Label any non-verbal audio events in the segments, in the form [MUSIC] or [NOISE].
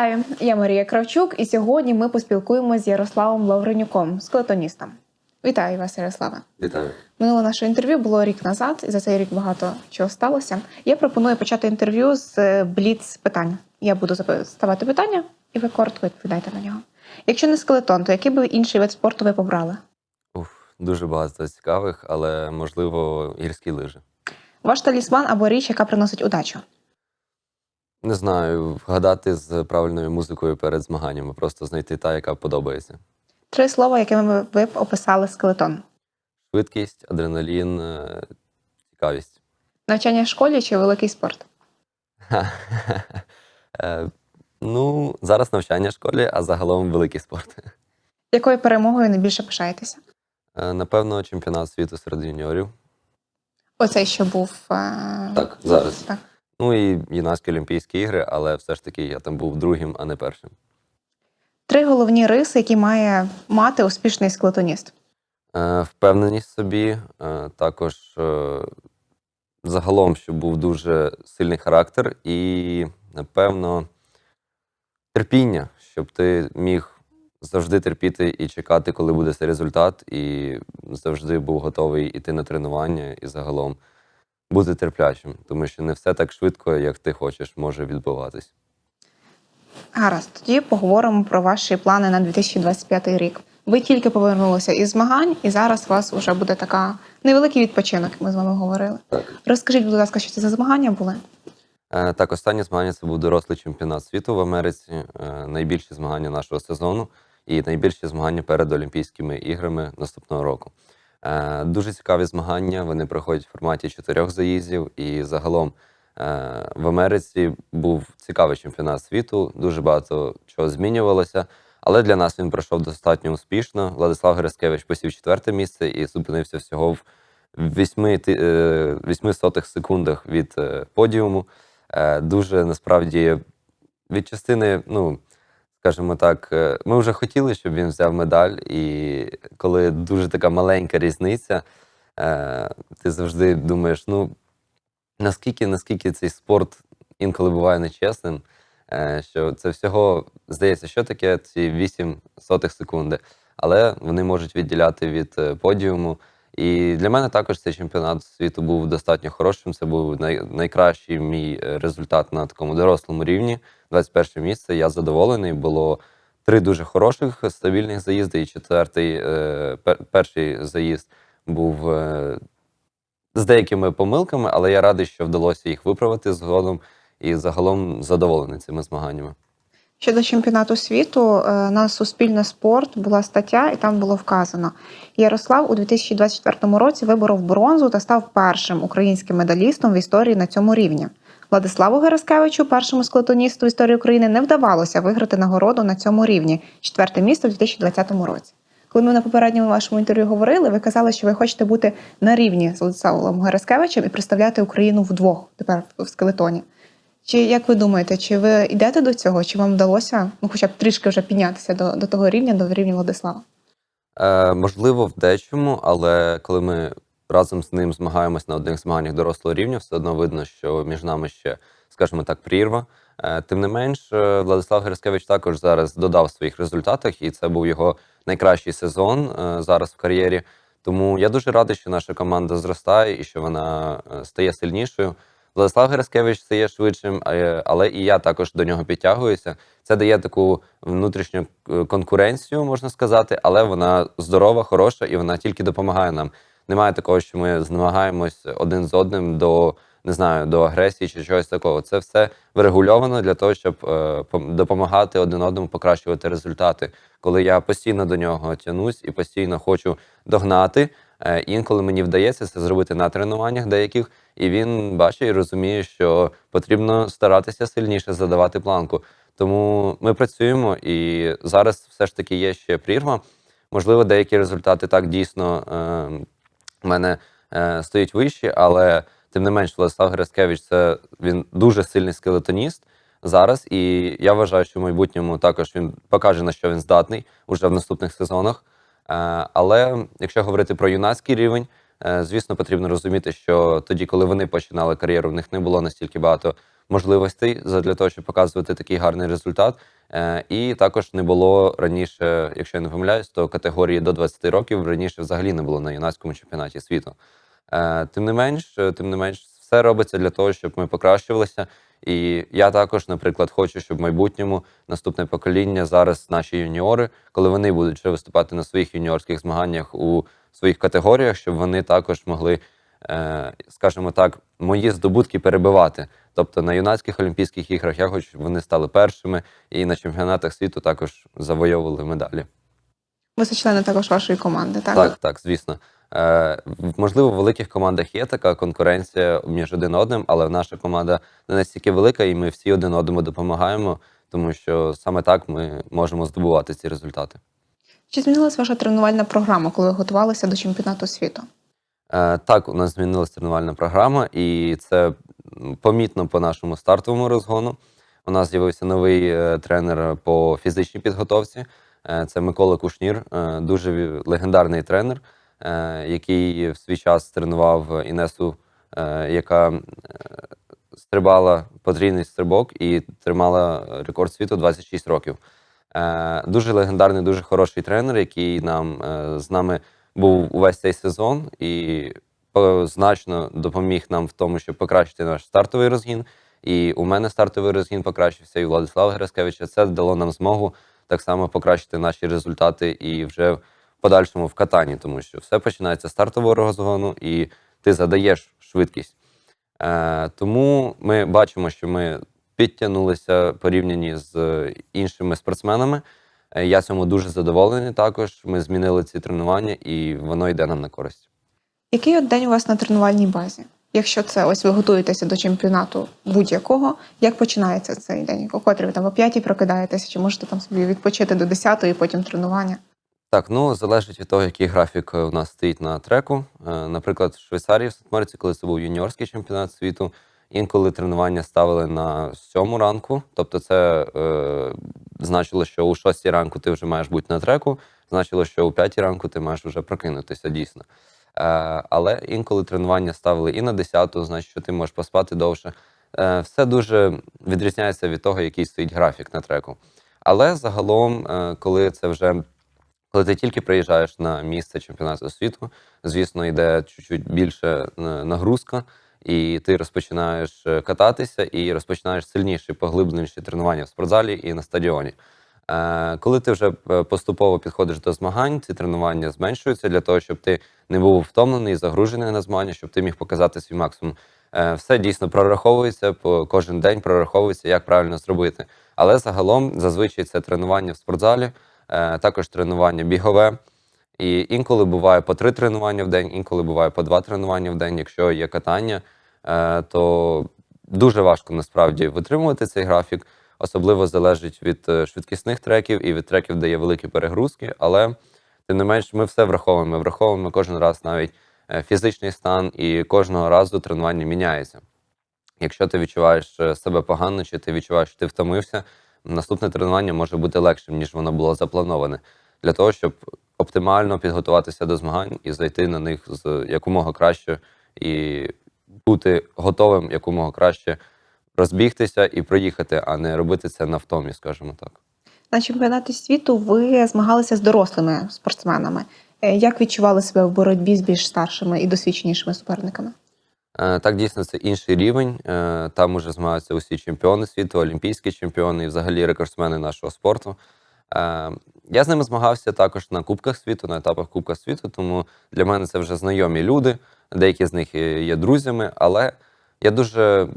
Вітаю, я Марія Кравчук, і сьогодні ми поспілкуємося з Ярославом Лавренюком, скелетоністом. Вітаю вас, Ярославе. Вітаю. Минуле наше інтерв'ю було рік назад, і за цей рік багато чого сталося. Я пропоную почати інтерв'ю з е, бліц питань. Я буду ставати питання, і ви коротко відповідаєте на нього. Якщо не скелетон, то який би інший вид спорту ви побрали? Уф, дуже багато цікавих, але можливо гірські лижі. Ваш талісман або річ, яка приносить удачу? Не знаю, вгадати з правильною музикою перед змаганнями, просто знайти та, яка подобається. Три слова, якими ви б описали скелетон: Швидкість, адреналін, е, цікавість. навчання в школі чи великий спорт? [LAUGHS] Е, Ну, зараз навчання в школі, а загалом великий спорт. Якою перемогою найбільше пишаєтеся? Е, Напевно, чемпіонат світу серед юніорів. Оцей, що був Так, зараз. так. Ну і юнацькі Олімпійські ігри, але все ж таки я там був другим, а не першим. Три головні риси, які має мати успішний скелетоніст. Е, Впевненість в собі, е, також е, загалом, щоб був дуже сильний характер, і, напевно, терпіння, щоб ти міг завжди терпіти і чекати, коли буде цей результат, і завжди був готовий іти на тренування і загалом бути терплячим, тому що не все так швидко, як ти хочеш, може відбуватись. Гаразд, тоді поговоримо про ваші плани на 2025 рік. Ви тільки повернулися із змагань, і зараз у вас вже буде така невеликий відпочинок, як ми з вами говорили. Так. Розкажіть, будь ласка, що це за змагання були? Е, Так, останнє змагання це був дорослий чемпіонат світу в Америці. е, Найбільші змагання нашого сезону і найбільші змагання перед Олімпійськими іграми наступного року. Е, Дуже цікаві змагання. Вони проходять в форматі чотирьох заїздів. І загалом е, в Америці був цікавий чемпіонат світу. Дуже багато чого змінювалося. Але для нас він пройшов достатньо успішно. Владислав Гераскевич посів четверте місце і зупинився всього в восьми ти- е, сотих секундах від подіуму. Дуже насправді від частини, ну скажімо так, е, ми вже хотіли, щоб він взяв медаль, і коли дуже така маленька різниця, е, ти завжди думаєш, ну наскільки, наскільки цей спорт інколи буває нечесним, е, що це всього здається, що таке ці 8 сотих секунди, але вони можуть відділяти від подіуму. І для мене також цей чемпіонат світу був достатньо хорошим. Це був най, найкращий мій е, результат на такому дорослому рівні. 21 місце. Я задоволений. Було три дуже хороших стабільних заїзди, і четвертий е, пер, перший заїзд був е, з деякими помилками, але я радий, що вдалося їх виправити згодом і загалом задоволений цими змаганнями. Щодо чемпіонату світу е, на Суспільне спорт була стаття, і там було вказано: Ярослав у 2024 році виборов бронзу та став першим українським медалістом в історії на цьому рівні. Владиславу Гераскевичу, першому скелетоністу в історії України, не вдавалося виграти нагороду на цьому рівні четверте місце у 2020 році. Коли ми на попередньому вашому інтерв'ю говорили, ви казали, що ви хочете бути на рівні з Владиславом Гераскевичем і представляти Україну вдвох тепер в скелетоні. Чи як ви думаєте, чи ви йдете до цього, чи вам вдалося ну, хоча б трішки вже піднятися до, до того рівня, до рівня Владислава? Е, можливо, в дечому, але коли ми разом з ним змагаємось на одних змаганнях дорослого рівня, все одно видно, що між нами ще, скажімо так, прірва. Е, тим не менш, е, Владислав Герскевич також зараз додав в своїх результатах, і це був його найкращий сезон е, зараз в кар'єрі. Тому я дуже радий, що наша команда зростає і що вона е, стає сильнішою. Владислав Гераскевич стає швидшим, е, але і я також до нього підтягуюся. Це дає таку внутрішню е, конкуренцію, можна сказати, але вона здорова, хороша і вона тільки допомагає нам. Немає такого, що ми змагаємось один з одним до не знаю, до агресії чи чогось такого. Це все врегульовано для того, щоб е, допомагати один одному покращувати результати. Коли я постійно до нього тянусь і постійно хочу догнати. Інколи мені вдається це зробити на тренуваннях деяких, і він бачить і розуміє, що потрібно старатися сильніше задавати планку. Тому ми працюємо, і зараз все ж таки є ще прірва. Можливо, деякі результати так дійсно е, в мене е, стоять вищі, але тим не менш, Владислав Гераскевич це він дуже сильний скелетоніст зараз, і я вважаю, що в майбутньому також він покаже на що він здатний уже в наступних сезонах. Е, Але якщо говорити про юнацький рівень, звісно, потрібно розуміти, що тоді, коли вони починали кар'єру, в них не було настільки багато можливостей для того, щоб показувати такий гарний результат. Е, І також не було раніше, якщо я не помиляюсь, то категорії до 20 років раніше взагалі не було на юнацькому чемпіонаті світу. Е, Тим не менш, е, тим не менш, все робиться для того, щоб ми покращувалися. І я також, наприклад, хочу, щоб в майбутньому наступне покоління зараз наші юніори, коли вони будуть вже виступати на своїх юніорських змаганнях у своїх категоріях, щоб вони також могли, е, скажімо так, мої здобутки перебивати. Тобто на юнацьких олімпійських іграх я хочу, щоб вони стали першими, і на чемпіонатах світу також завойовували медалі. Ви це члени також вашої команди, так? Так, так, звісно. Е, можливо, в великих командах є така конкуренція між один одним, але наша команда не настільки велика, і ми всі один одному допомагаємо, тому що саме так ми можемо здобувати ці результати. Чи змінилась ваша тренувальна програма, коли готувалися до чемпіонату світу? Е, так, у нас змінилася тренувальна програма, і це помітно по нашому стартовому розгону. У нас з'явився новий е, тренер по фізичній підготовці. Е, це Микола Кушнір, е, дуже легендарний тренер, який в свій час тренував Інесу, яка стрибала потрійний стрибок і тримала рекорд світу 26 років. Е, Дуже легендарний, дуже хороший тренер, який нам е, з нами був увесь цей сезон і значно допоміг нам в тому, щоб покращити наш стартовий розгін. І у мене стартовий розгін покращився, і у Владислава Гераскевича. Це дало нам змогу так само покращити наші результати і вже в подальшому в катанні, тому що все починається з стартового розгону, і ти задаєш швидкість. Е, тому ми бачимо, що ми підтягнулися порівняні з е, іншими спортсменами. Е, Я цьому дуже задоволений також. Ми змінили ці тренування, і воно йде нам на користь. Який от день у вас на тренувальній базі? Якщо це ось ви готуєтеся до чемпіонату будь-якого, як починається цей день? О котрій ви там о п'ятій прокидаєтеся, чи можете там собі відпочити до 10-ї, потім тренування? Так, ну залежить від того, який графік е, у нас стоїть на треку. Наприклад, в Швейцарії, в Сатмарці, коли це був юніорський чемпіонат світу, інколи тренування ставили на сьому ранку. Тобто, це е, значило, що у шостій ранку ти вже маєш бути на треку, значило, що у п'ятій ранку ти маєш вже прокинутися дійсно. Е, але інколи тренування ставили і на 10, значить, що ти можеш поспати довше. Е, все дуже відрізняється від того, який стоїть графік на треку. Але загалом, е, коли це вже коли ти тільки приїжджаєш на місце чемпіонату світу, звісно, йде чуть-чуть більше е, нагрузка, і ти розпочинаєш е, кататися і розпочинаєш сильніші, поглибленіші тренування в спортзалі і на стадіоні. Е, Коли ти вже е, поступово підходиш до змагань, ці тренування зменшуються для того, щоб ти не був втомлений, загружений на змагання, щоб ти міг показати свій максимум. Все дійсно прораховується кожен день, прораховується, як правильно зробити. Але загалом зазвичай це тренування в спортзалі, також тренування бігове. І інколи буває по три тренування в день, інколи буває по два тренування в день. Якщо є катання, е, то дуже важко насправді витримувати цей графік. Особливо залежить від е, швидкісних треків і від треків, де є великі перегрузки. Але тим не менш, ми все враховуємо. Ми враховуємо кожен раз навіть е, фізичний стан, і кожного разу тренування міняється. Якщо ти відчуваєш себе погано, чи ти відчуваєш, що ти втомився, наступне тренування може бути легшим, ніж воно було заплановане, для того, щоб оптимально підготуватися до змагань і зайти на них з якомога краще і бути готовим якомога краще розбігтися і проїхати, а не робити це на втомі, скажімо так. На чемпіонаті світу ви змагалися з дорослими спортсменами. Е, Як відчували себе в боротьбі з більш старшими і досвідченішими суперниками? Е, Так, дійсно, це інший рівень. Е, Там уже змагаються усі чемпіони світу, олімпійські чемпіони і взагалі рекордсмени нашого спорту. Е, Я з ними змагався також на Кубках світу, на етапах Кубка світу, тому для мене це вже знайомі люди. Деякі з них є друзями, але я дуже.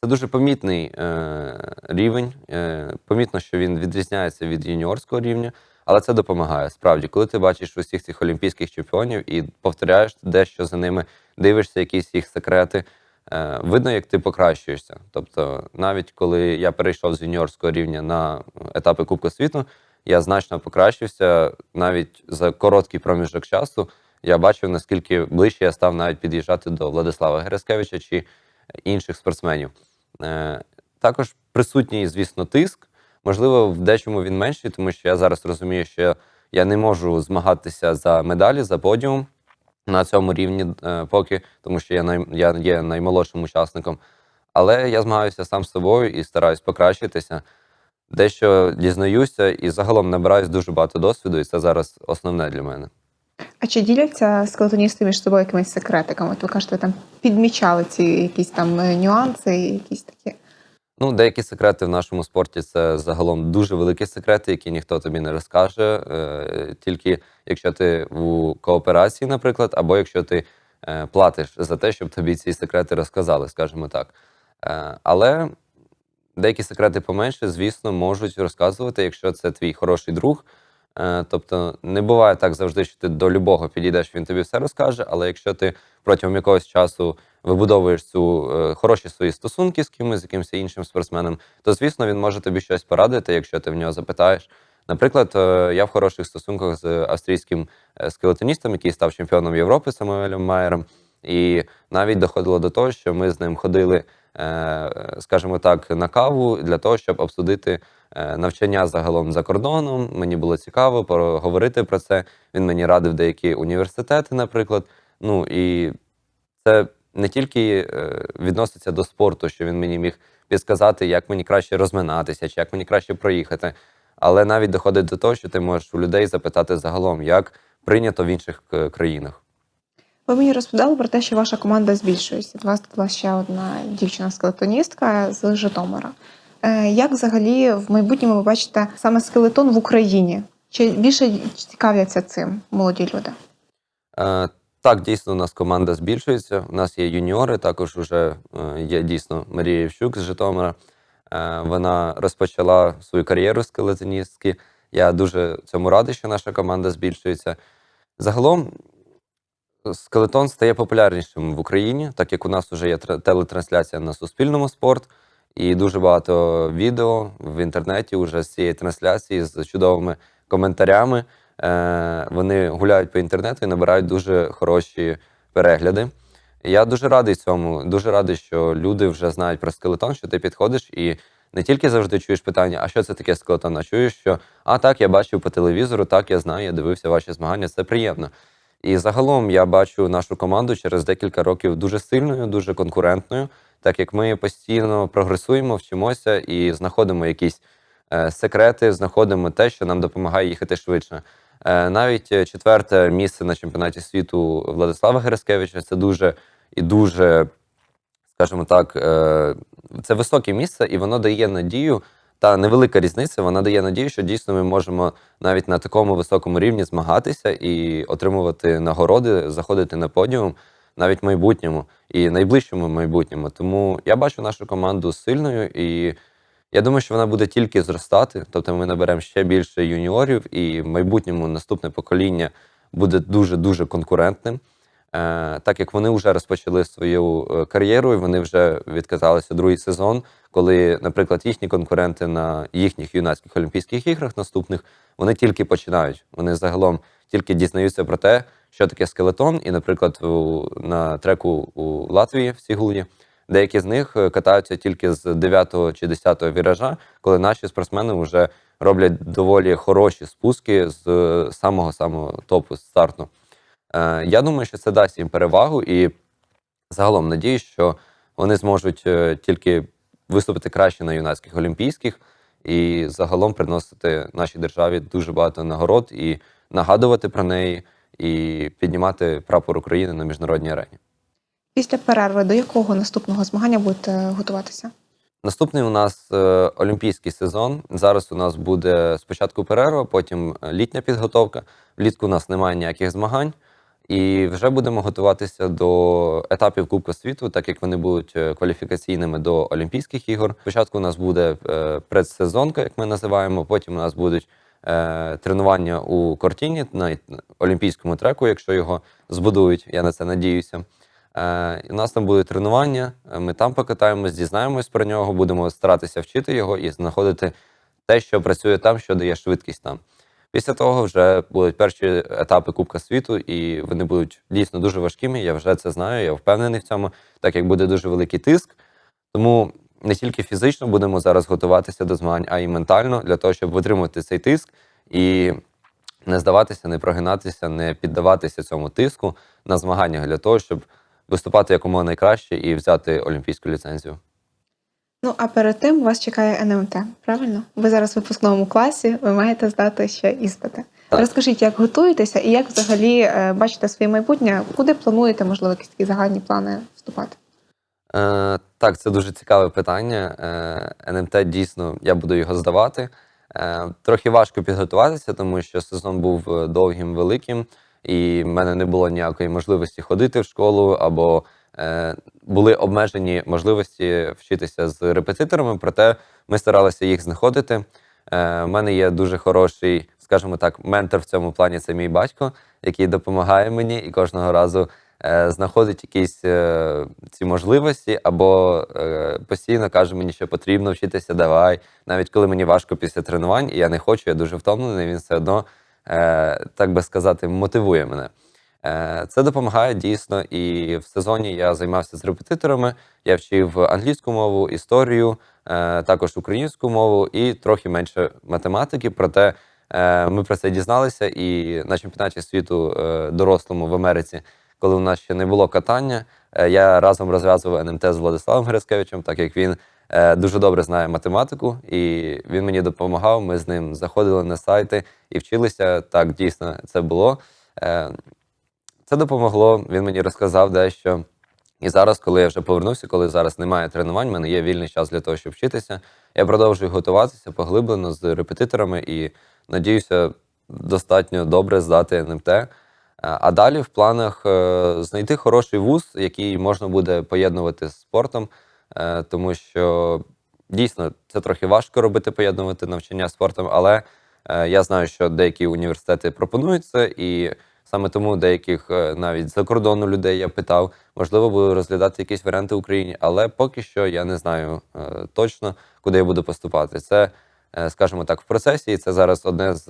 Це дуже помітний е, рівень. Е, помітно, що він відрізняється від юніорського рівня, але це допомагає. Справді, коли ти бачиш усіх цих олімпійських чемпіонів і повторяєш дещо за ними, дивишся якісь їх секрети, видно, як ти покращуєшся. Тобто, навіть коли я перейшов з юніорського рівня на етапи Кубка світу, я значно покращився навіть за короткий проміжок часу. Я бачив, наскільки ближче я став навіть під'їжджати до Владислава Гераскевича чи інших спортсменів. Е, Також присутній, звісно, тиск. Можливо, в дечому він менший, тому що я зараз розумію, що я не можу змагатися за медалі, за подіум на цьому рівні е, поки, тому що я, най, я є наймолодшим учасником. але я змагаюся сам з собою і стараюсь покращитися. Дещо дізнаюся і загалом набираюсь дуже багато досвіду, і це зараз основне для мене. А чи діляться скелетоністи між собою якимись секретиками? От ви кажете, там підмічали ці якісь там е, нюанси, якісь такі. Ну, деякі секрети в нашому спорті це загалом дуже великі секрети, які ніхто тобі не розкаже. Е, тільки якщо ти в кооперації, наприклад, або якщо ти е, платиш за те, щоб тобі ці секрети розказали, скажімо так. Е, але деякі секрети поменше, звісно, можуть розказувати, якщо це твій хороший друг. Е, тобто не буває так завжди, що ти до любого підійдеш, він тобі все розкаже. Але якщо ти протягом якогось часу вибудовуєш цю е, хороші свої стосунки з кимось, з якимось іншим спортсменом, то звісно він може тобі щось порадити, якщо ти в нього запитаєш. Наприклад, е, я в хороших стосунках з австрійським е, скелетоністом, який став чемпіоном Європи Самуелем Майером. І навіть доходило до того, що ми з ним ходили, скажімо так, на каву для того, щоб обсудити е, навчання загалом за кордоном. Мені було цікаво поговорити про це. Він мені радив деякі університети, наприклад. Ну і це не тільки е, відноситься до спорту, що він мені міг підказати, як мені краще розминатися, чи як мені краще проїхати. Але навіть доходить до того, що ти можеш у людей запитати загалом, як прийнято в інших е, країнах. Ви мені розповідали про те, що ваша команда збільшується. У вас була ще одна дівчина-скелетоністка з Житомира. Е, Як взагалі в майбутньому ви бачите саме скелетон в Україні? Чи більше цікавляться цим молоді люди? Е, так, дійсно, у нас команда збільшується. У нас є юніори, також вже е, є дійсно Марія Євчук з Житомира. Вона розпочала свою кар'єру скелетоністки. Я дуже цьому радий, що наша команда збільшується. Загалом, скелетон стає популярнішим в Україні, так як у нас вже є телетрансляція на Суспільному спорт, і дуже багато відео в інтернеті вже з цієї трансляції з чудовими коментарями. Е, вони гуляють по інтернету і набирають дуже хороші перегляди. Я дуже радий цьому. Дуже радий, що люди вже знають про скелетон, що ти підходиш і не тільки завжди чуєш питання, а що це таке скелетон, а чуєш, що а так, я бачив по телевізору, так я знаю, я дивився ваші змагання, це приємно. І загалом я бачу нашу команду через декілька років дуже сильною, дуже конкурентною, так як ми постійно прогресуємо, вчимося і знаходимо якісь е, секрети, знаходимо те, що нам допомагає їхати швидше. Е, навіть четверте місце на чемпіонаті світу Владислава Гераскевича це дуже і дуже, скажімо так, е, це високе місце, і воно дає надію. Та невелика різниця, вона дає надію, що дійсно ми можемо навіть на такому високому рівні змагатися і отримувати нагороди, заходити на подіум навіть в майбутньому і найближчому майбутньому. Тому я бачу нашу команду сильною, і я думаю, що вона буде тільки зростати. Тобто ми наберемо ще більше юніорів, і в майбутньому наступне покоління буде дуже дуже конкурентним. Е, так як вони вже розпочали свою е, кар'єру, і вони вже відказалися другий сезон, коли, наприклад, їхні конкуренти на їхніх юнацьких олімпійських іграх наступних вони тільки починають. Вони загалом тільки дізнаються про те, що таке скелетон. І, наприклад, на треку у Латвії в Сігулі деякі з них е, катаються тільки з 9 чи 10 віража, коли наші спортсмени вже роблять доволі хороші спуски з самого самого топу з старту. Е, Я думаю, що це дасть їм перевагу, і загалом надіюсь, що вони зможуть е, тільки виступити краще на юнацьких олімпійських і загалом приносити нашій державі дуже багато нагород і нагадувати про неї, і піднімати прапор України на міжнародній арені. Після перерви до якого наступного змагання будете готуватися? Наступний у нас е, олімпійський сезон. Зараз у нас буде спочатку перерва, потім літня підготовка. Влітку у нас немає ніяких змагань. І вже будемо готуватися до етапів Кубка світу, так як вони будуть е, кваліфікаційними до Олімпійських ігор. Спочатку у нас буде е, предсезонка, як ми називаємо. Потім у нас будуть е, тренування у Кортіні на олімпійському треку, якщо його збудують. Я на це надіюся. У нас там будуть тренування. Ми там покатаємось, дізнаємось про нього, будемо старатися вчити його і знаходити те, що працює там, що дає швидкість там. Після того вже будуть перші етапи Кубка світу, і вони будуть дійсно дуже важкими. Я вже це знаю, я впевнений в цьому, так як буде дуже великий тиск. Тому не тільки фізично будемо зараз готуватися до змагань, а й ментально для того, щоб витримати цей тиск і не здаватися, не прогинатися, не піддаватися цьому тиску на змаганнях для того, щоб виступати якомога найкраще і взяти олімпійську ліцензію. Ну а перед тим вас чекає НМТ, правильно? Ви зараз в випускному класі, ви маєте здати ще іспити. Розкажіть, як готуєтеся і як взагалі е, бачите своє майбутнє, куди плануєте, можливо, якісь такі загальні плани вступати? Е, так, це дуже цікаве питання. Е, НМТ дійсно я буду його здавати. Е, трохи важко підготуватися, тому що сезон був е, довгим, великим, і в мене не було ніякої можливості ходити в школу або були обмежені можливості вчитися з репетиторами, проте ми старалися їх знаходити. Е, в мене є дуже хороший, скажімо так, ментор в цьому плані це мій батько, який допомагає мені і кожного разу е, знаходить якісь е, ці можливості, або е, постійно каже мені, що потрібно вчитися, давай. Навіть коли мені важко після тренувань, і я не хочу, я дуже втомлений, він все одно, е, так би сказати, мотивує мене. Е, Це допомагає дійсно. І в сезоні я займався з репетиторами. Я вчив англійську мову, історію, е, також українську мову і трохи менше математики. Проте е, ми про це дізналися. І на чемпіонаті світу дорослому в Америці, коли у нас ще не було катання, я разом розв'язував НМТ з Владиславом Грицкевичем, так як він дуже добре знає математику, і він мені допомагав. Ми з ним заходили на сайти і вчилися. Так, дійсно, це було. Це допомогло. Він мені розказав дещо. І зараз, коли я вже повернувся, коли зараз немає тренувань, в мене є вільний час для того, щоб вчитися. Я продовжую готуватися поглиблено з репетиторами і надіюся достатньо добре здати НМТ. А далі в планах е, знайти хороший вуз, який можна буде поєднувати з спортом, е, тому що дійсно це трохи важко робити, поєднувати навчання спортом, але е, я знаю, що деякі університети пропонують це, і саме тому деяких е, навіть за кордону людей я питав, можливо, буду розглядати якісь варіанти в Україні, але поки що я не знаю е, точно, куди я буду поступати. Це, е, скажімо так, в процесі, і це зараз одне з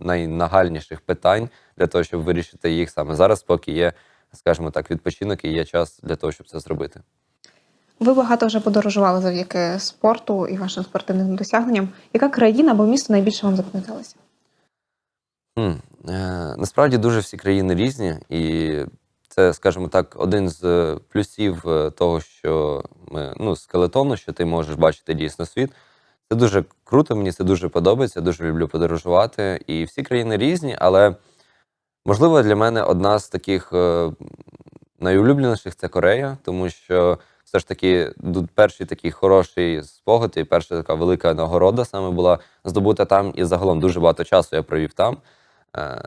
найнагальніших питань для того, щоб вирішити їх саме зараз, поки є, скажімо так, відпочинок і є час для того, щоб це зробити. Ви багато вже подорожували завдяки спорту і вашим спортивним досягненням. Яка країна або місто найбільше вам запам'яталося? Е, насправді дуже всі країни різні, і це, скажімо так, один з е, плюсів е, того, що ми, ну, скелетону, що ти можеш бачити дійсно світ. Це дуже круто, мені це дуже подобається, дуже люблю подорожувати. І всі країни різні, але можливо для мене одна з таких найулюбленіших це Корея, тому що все ж таки ду- перший такий хороший спогад і перша така велика нагорода саме була здобута там, і загалом дуже багато часу я провів там. Е,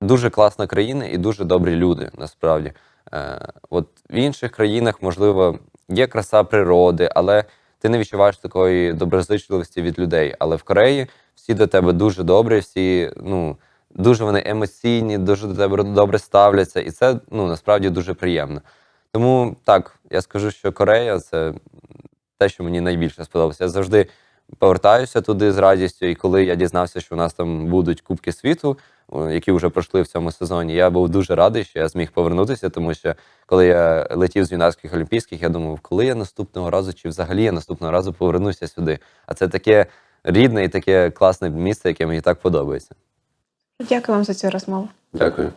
Дуже класна країна і дуже добрі люди, насправді. Е, От в інших країнах, можливо, є краса природи, але ти не відчуваєш такої доброзичливості від людей. Але в Кореї всі до тебе дуже добрі, всі ну, дуже вони емоційні, дуже до тебе добре ставляться, і це ну, насправді дуже приємно. Тому так, я скажу, що Корея це те, що мені найбільше сподобалося. Я завжди повертаюся туди з радістю, і коли я дізнався, що у нас там будуть Кубки світу, які вже пройшли в цьому сезоні, я був дуже радий, що я зміг повернутися, тому що коли я летів з юнацьких олімпійських, я думав, коли я наступного разу, чи взагалі я наступного разу повернуся сюди. А це таке рідне і таке класне місце, яке мені так подобається. Дякую вам за цю розмову. Дякую.